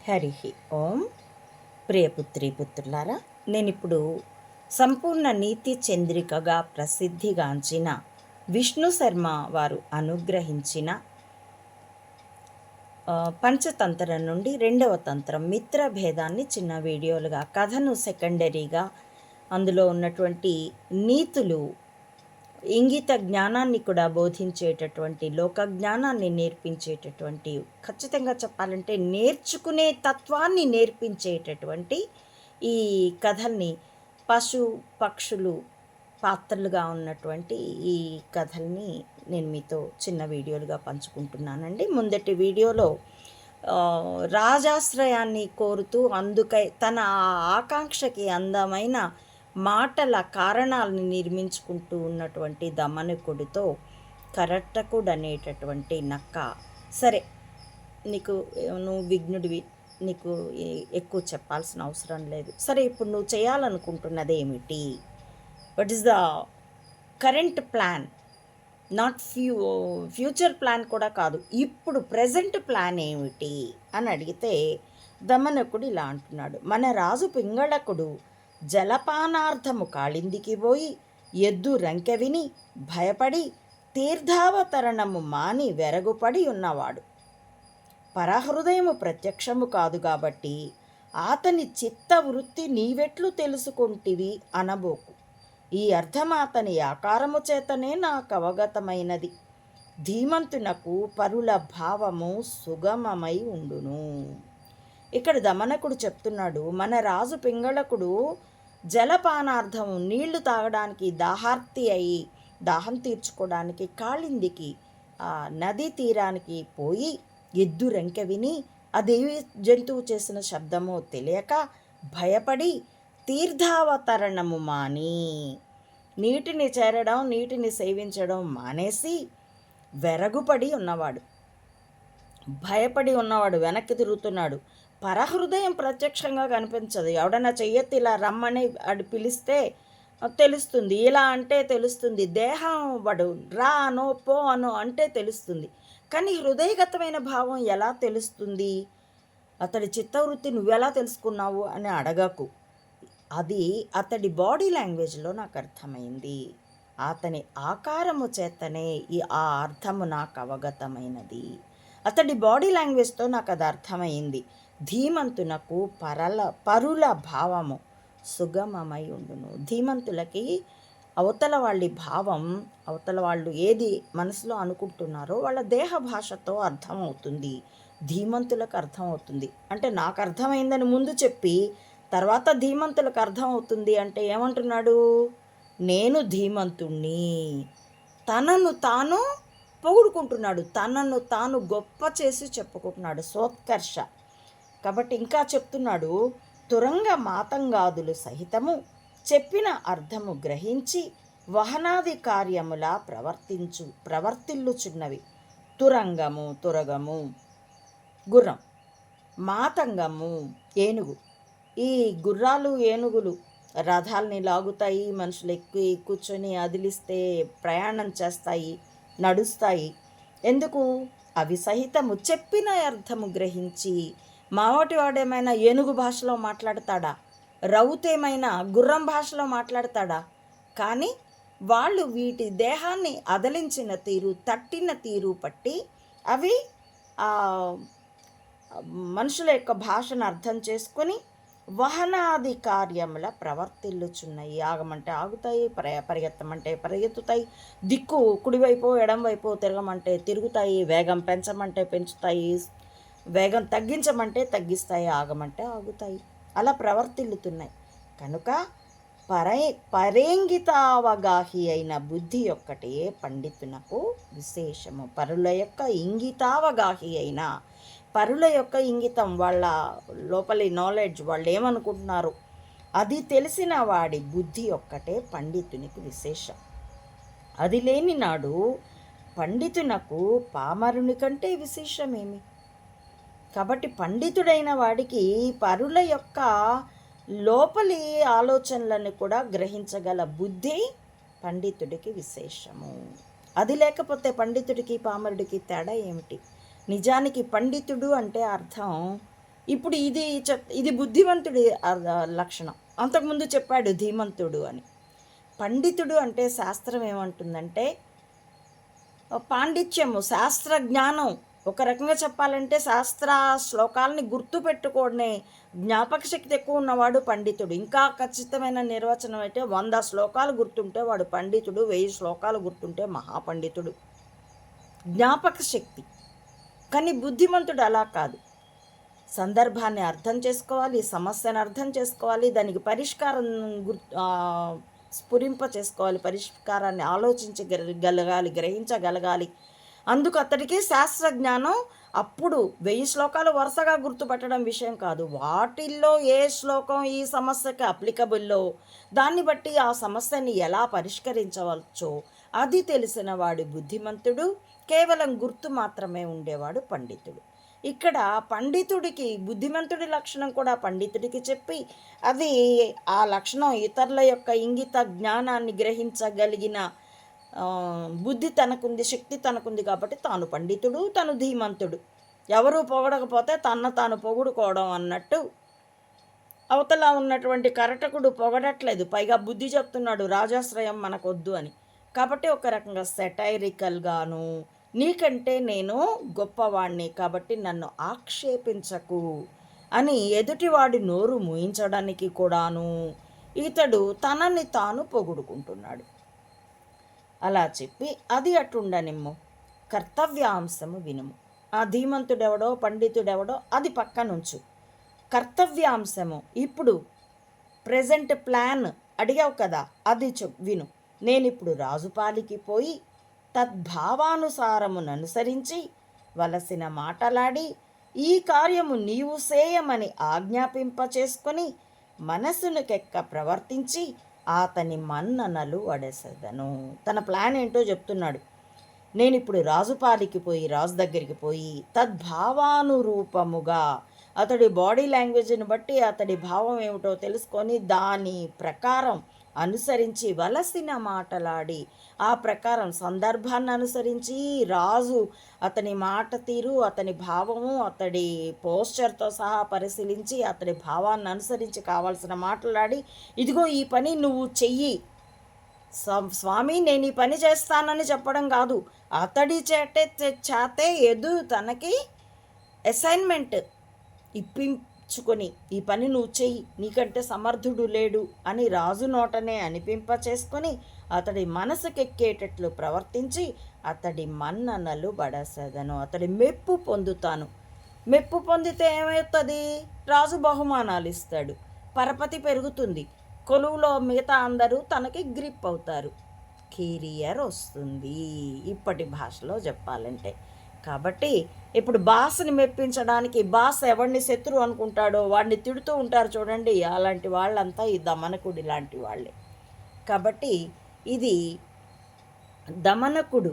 హరి ఓం. ప్రియపుత్రి పుత్రులారా నేను ఇప్పుడు సంపూర్ణ నీతి చంద్రికగా ప్రసిద్ధిగాంచిన విష్ణు శర్మ వారు అనుగ్రహించిన పంచతంత్రం నుండి రెండవ తంత్రం మిత్ర భేదాన్ని చిన్న వీడియోలుగా కథను సెకండరీగా అందులో ఉన్నటువంటి నీతులు ఇంగిత జ్ఞానాన్ని కూడా బోధించేటటువంటి లోక జ్ఞానాన్ని నేర్పించేటటువంటి ఖచ్చితంగా చెప్పాలంటే నేర్చుకునే తత్వాన్ని నేర్పించేటటువంటి ఈ కథల్ని పశు పక్షులు పాత్రలుగా ఉన్నటువంటి ఈ కథల్ని నేను మీతో చిన్న వీడియోలుగా పంచుకుంటున్నానండి. ముందటి వీడియోలో రాజాశ్రయాన్ని కోరుతూ అందుకై తన ఆ ఆకాంక్షకి అందమైన మాటల కారణాలను నిర్మించుకుంటూ ఉన్నటువంటి దమనకుడితో కరట్టకుడు అనేటటువంటి నక్క. సరే నీకు నువ్వు విఘ్నుడివి నీకు ఎక్కువ చెప్పాల్సిన అవసరం లేదు. సరే ఇప్పుడు నువ్వు చేయాలనుకుంటున్నది ఏమిటి? What is the current plan not few future plan కూడా కాదు. ఇప్పుడు ప్రజెంట్ ప్లాన్ ఏమిటి? అని అడిగితే దమనకుడు ఇలా అంటున్నాడు. మన రాజు పింగళకుడు జలపానార్థము కాళిందికి పోయి ఎద్దు రంకె విని భయపడి తీర్థావతరణము మాని వెరగుపడి ఉన్నవాడు. పరహృదయము ప్రత్యక్షము కాదు కాబట్టి అతని చిత్త వృత్తి నీవెట్లు తెలుసుకుంటివి అనబోకు. ఈ అర్థం అతని ఆకారము చేతనే నాకు అవగతమైనది ధీమంతునకు పరుల భావము సుగమమై ఉండును. ఇక్కడ దమనకుడు చెప్తున్నాడు మన రాజు పింగళకుడు జలపానార్థం నీళ్ళు తాగడానికి దాహార్తి అయి దాహం తీర్చుకోవడానికి కాళిందికి ఆ నదీ తీరానికి పోయి ఎద్దు రెంక విని అదేవి జంతువు చేసిన శబ్దమో తెలియక భయపడి తీర్థావతరణము మాని నీటిని చేరడం నీటిని సేవించడం మానేసి వెరగుపడి ఉన్నవాడు. భయపడి ఉన్నవాడు వెనక్కి తిరుగుతున్నాడు. పరహృదయం ప్రత్యక్షంగా కనిపించదు. ఎవడన్నా చెయ్యెత్తి ఇలా రమ్మని అడి పిలిస్తే తెలుస్తుంది. ఇలా అంటే తెలుస్తుంది. దేహం వాడు రా అనో పో అనో అంటే తెలుస్తుంది. కానీ హృదయగతమైన భావం ఎలా తెలుస్తుంది? అతడి చిత్తవృత్తి నువ్వెలా తెలుసుకున్నావు అని అడగకు. అది అతడి బాడీ లాంగ్వేజ్లో నాకు అర్థమైంది. అతని ఆకారము చేతనే ఈ ఆ అర్థము నాకు అవగతమైనది. అతడి బాడీ లాంగ్వేజ్తో నాకు అది అర్థమైంది. ధీమంతునకు పరల పరుల భావము సుగమమై ఉండును. ధీమంతులకి అవతల వాళ్ళ భావం అవతల వాళ్ళు ఏది మనసులో అనుకుంటున్నారో వాళ్ళ దేహ భాషతో అర్థమవుతుంది. ధీమంతులకు అర్థమవుతుంది. అంటే నాకు అర్థమైందని ముందు చెప్పి తర్వాత ధీమంతులకు అర్థమవుతుంది అంటే ఏమంటున్నాడు? నేను ధీమంతుణ్ణి. తనను తాను పొగుడుకుంటున్నాడు. తనను తాను గొప్ప చేసి చెప్పుకుంటున్నాడు. సోత్కర్ష. కాబట్టి ఇంకా చెప్తున్నాడు తురంగ మాతంగాదులు సహితము చెప్పిన అర్థము గ్రహించి వహనాది కార్యములా ప్రవర్తించు ప్రవర్తిల్లుచున్నవి. తురంగము తురగము. గుర్రం. మాతంగము ఏనుగు. ఈ గుర్రాలు ఏనుగులు రథాల్ని లాగుతాయి మనుషులు ఎక్కి కూర్చొని అదిలిస్తే ప్రయాణం చేస్తాయి నడుస్తాయి. ఎందుకు? అవి సహితము చెప్పిన అర్థము గ్రహించి మావటి వాడేమైనా ఏనుగు భాషలో మాట్లాడతాడా? రౌతేమైనా గుర్రం భాషలో మాట్లాడతాడా? కానీ వాళ్ళు వీటి దేహాన్ని అదలించిన తీరు తట్టిన తీరు పట్టి అవి మనుషుల యొక్క భాషను అర్థం చేసుకొని వహనాది కార్యముల ప్రవర్తిల్లుచున్నాయి. ఆగమంటే ఆగుతాయి పరిగెత్తమంటే పరిగెత్తుతాయి దిక్కు కుడివైపు ఎడంవైపు తిరగమంటే తిరుగుతాయి వేగం పెంచమంటే పెంచుతాయి వేగం తగ్గించమంటే తగ్గిస్తాయి ఆగమంటే ఆగుతాయి. అలా ప్రవర్తిల్లుతున్నాయి. కనుక పరే పరేంగితావగాహి అయిన బుద్ధి ఒక్కటే పండితునకు విశేషము. పరుల యొక్క ఇంగితావగాహి అయిన పరుల యొక్క ఇంగితం వాళ్ళ లోపలి నాలెడ్జ్ వాళ్ళు ఏమనుకుంటున్నారు అది తెలిసిన వాడి బుద్ధి ఒక్కటే పండితునికి విశేషం. అది లేని నాడు పండితునకు పామరుని కంటే విశేషమేమి? కాబట్టి పండితుడైన వాడికి పరుల యొక్క లోపలి ఆలోచనలను కూడా గ్రహించగల బుద్ధి పండితుడికి విశేషము. అది లేకపోతే పండితుడికి పామరుడికి తేడా ఏమిటి? నిజానికి పండితుడు అంటే అర్థం ఇప్పుడు ఇది ఇది బుద్ధిమంతుడి లక్షణం. అంతకుముందు చెప్పాడు ధీమంతుడు అని. పండితుడు అంటే శాస్త్రం ఏమంటుందంటే పాండిత్యము శాస్త్ర జ్ఞానం ఒక రకంగా చెప్పాలంటే శాస్త్ర శ్లోకాలని గుర్తుపెట్టుకోనే జ్ఞాపక శక్తి ఎక్కువ ఉన్నవాడు పండితుడు. ఇంకా ఖచ్చితమైన నిర్వచనం అయితే వంద శ్లోకాలు గుర్తుంటే వాడు పండితుడు వెయ్యి శ్లోకాలు గుర్తుంటే మహాపండితుడు. జ్ఞాపక శక్తి. కానీ బుద్ధిమంతుడు అలా కాదు. సందర్భాన్ని అర్థం చేసుకోవాలి సమస్యను అర్థం చేసుకోవాలి దానికి పరిష్కారం గుర్ స్ఫురింప చేసుకోవాలి పరిష్కారాన్ని ఆలోచించగలగాలి గ్రహించగలగాలి. అందుకు అతడికి శాస్త్ర జ్ఞానం అప్పుడు వెయ్యి శ్లోకాలు వరుసగా గుర్తుపట్టడం విషయం కాదు. వాటిల్లో ఏ శ్లోకం ఈ సమస్యకి అప్లికబుల్లో దాన్ని బట్టి ఆ సమస్యని ఎలా పరిష్కరించవచ్చో? అది తెలిసిన వాడు బుద్ధిమంతుడు కేవలం గుర్తు మాత్రమే ఉండేవాడు పండితుడు. ఇక్కడ పండితుడికి బుద్ధిమంతుడి లక్షణం కూడా పండితుడికి చెప్పి అది ఆ లక్షణం ఇతరుల యొక్క ఇంగిత జ్ఞానాన్ని గ్రహించగలిగిన బుద్ధి తనకుంది శక్తి తనకుంది కాబట్టి తాను పండితుడు తను ధీమంతుడు. ఎవరు పొగడకపోతే తన తాను పొగుడుకోవడం అన్నట్టు. అవతల ఉన్నటువంటి కరటకుడు పొగడట్లేదు. పైగా బుద్ధి చెప్తున్నాడు రాజాశ్రయం మనకొద్దు అని. కాబట్టి ఒక రకంగా సెటైరికల్గాను నీకంటే నేను గొప్పవాణ్ణి కాబట్టి నన్ను ఆక్షేపించకు అని ఎదుటివాడి నోరు మూయించడానికి కూడాను ఇతడు తనని తాను పొగుడుకుంటున్నాడు. అలా చెప్పి అది అటుండనిమ్ము. కర్తవ్యాంశము వినుము. ఆ ధీమంతుడెవడో పండితుడెవడో అది పక్కనుంచు. కర్తవ్యాంశము ఇప్పుడు ప్రజెంట్ ప్లాన్ అడిగావు కదా అది చెప్ విను. నేను ఇప్పుడు రాజుపాలికి పోయి తద్భావానుసారమును అనుసరించి వలసిన మాటలాడి ఈ కార్యము నీవు సేయమని ఆజ్ఞాపింప చేసుకొని మనసునుకెక్క ప్రవర్తించి అతని మన్ననలు వడెసెదను. తన ప్లాన్ ఏంటో చెప్తున్నాడు. నేను ఇప్పుడు రాజుపాలికి పోయి రాజు దగ్గరికి పోయి తద్భావానురూపముగా అతడి బాడీ లాంగ్వేజ్ని బట్టి అతడి భావం ఏమిటో తెలుసుకొని దాని ప్రకారం అనుసరించి వలసిన మాటలాడి. ఆ ప్రకారం సందర్భాన్ని అనుసరించి రాజు అతని మాట తీరు అతని భావము అతడి పోస్చర్తో సహా పరిశీలించి అతడి భావాన్ని అనుసరించి కావాల్సిన మాటలాడి ఇదిగో ఈ పని నువ్వు చెయ్యి. స్వామి నేను ఈ పని చేస్తానని చెప్పడం కాదు. అతడి చేటే చేతే ఎదు తనకి అసైన్మెంట్ ఇప్పించుకొని ఈ పని నువ్వు చెయ్యి నీకంటే సమర్థుడు లేడు అని రాజు నోటనే అనిపింప చేసుకొని అతడి మనసుకెక్కేటట్లు ప్రవర్తించి అతడి మన్ననలు బడసెదను అతడి మెప్పు పొందుతాను. మెప్పు పొందితే ఏమవుతుంది? రాజు బహుమానాలు ఇస్తాడు పరపతి పెరుగుతుంది. కొలువులో మిగతా అందరూ తనకి గ్రిప్ అవుతారు కెరియర్ వస్తుంది ఇప్పటి భాషలో చెప్పాలంటే. కాబట్టి ఇప్పుడు బాస్ని మెప్పించడానికి బాస్ ఎవరిని శత్రువు అనుకుంటాడో వాడిని తిడుతూ ఉంటారు చూడండి అలాంటి వాళ్ళంతా ఈ దమనకుడి లాంటి వాళ్ళే. కాబట్టి ఇది దమనకుడు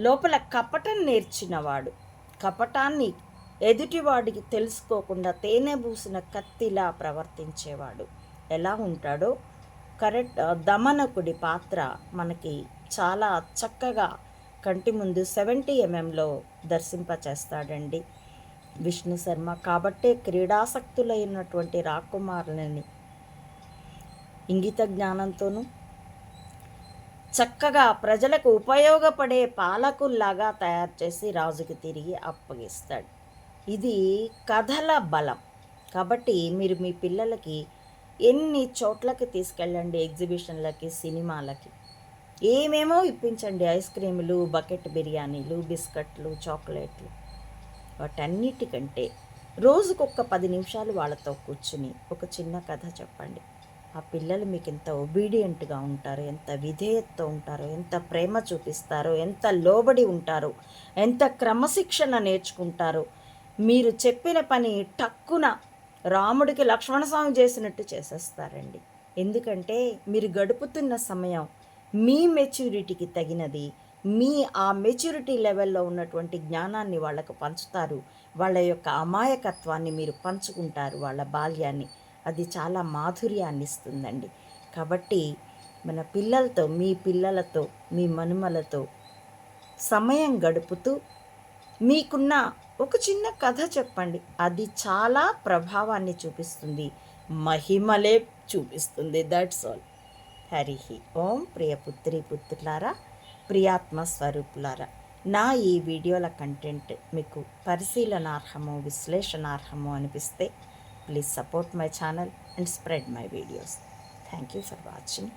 లోపల కపటం నేర్చినవాడు. కపటాన్ని ఎదుటివాడికి తెలుసుకోకుండా తేనె పూసిన కత్తిలా ప్రవర్తించేవాడు. ఎలా ఉంటాడో కరెక్ట్ దమనకుడి పాత్ర మనకి చాలా చక్కగా కంటి ముందు సెవెంటీ ఎంఎంలో దర్శింపచేస్తాడండి విష్ణు శర్మ. కాబట్టే క్రీడాసక్తులైనటువంటి రాకుమారులని ఇంగిత జ్ఞానంతోనూ చక్కగా ప్రజలకు ఉపయోగపడే పాలకుల్లాగా తయారు చేసి రాజుకి తిరిగి అప్పగిస్తాడు. ఇది కథల బలం. కాబట్టి మీరు మీ పిల్లలకి ఎన్ని చోట్లకి తీసుకెళ్ళండి ఎగ్జిబిషన్లకి సినిమాలకి? ఏమేమో ఇప్పించండి ఐస్ క్రీములు బకెట్ బిర్యానీలు బిస్కెట్లు చాక్లెట్లు. వాటన్నిటికంటే రోజుకొక పది నిమిషాలు వాళ్ళతో కూర్చుని ఒక చిన్న కథ చెప్పండి. ఆ పిల్లలు మీకు ఎంత ఒబీడియంట్గా ఉంటారో ఎంత విధేయతతో ఉంటారో ఎంత ప్రేమ చూపిస్తారో ఎంత లోబడి ఉంటారో ఎంత క్రమశిక్షణ నేర్చుకుంటారో మీరు చెప్పిన పని టక్కున రాముడికి లక్ష్మణస్వామి చేసినట్టు చేసేస్తారండి. ఎందుకంటే మీరు గడుపుతున్న సమయం మీ మెచ్యూరిటీకి తగినది మీ ఆ మెచ్యూరిటీ లెవెల్లో ఉన్నటువంటి జ్ఞానాన్ని వాళ్ళకు పంచుతారు. వాళ్ళ యొక్క అమాయకత్వాన్ని మీరు పంచుకుంటారు వాళ్ళ బాల్యాన్ని. అది చాలా మాధుర్యాన్ని ఇస్తుందండి. కాబట్టి మన పిల్లలతో మీ పిల్లలతో మీ మనుమలతో సమయం గడుపుతూ మీకున్న ఒక చిన్న కథ చెప్పండి. అది చాలా ప్రభావాన్ని చూపిస్తుంది. మహిమలే చూపిస్తుంది. That's all Hari. ఓం ప్రియ పుత్రి పుత్రులారా ప్రియాత్మ స్వరూపులారా. నా ఈ వీడియోల కంటెంట్ మీకు పరిశీలనార్హము విశ్లేషణార్హము అనిపిస్తే please support my channel and spread my videos. Thank you for watching.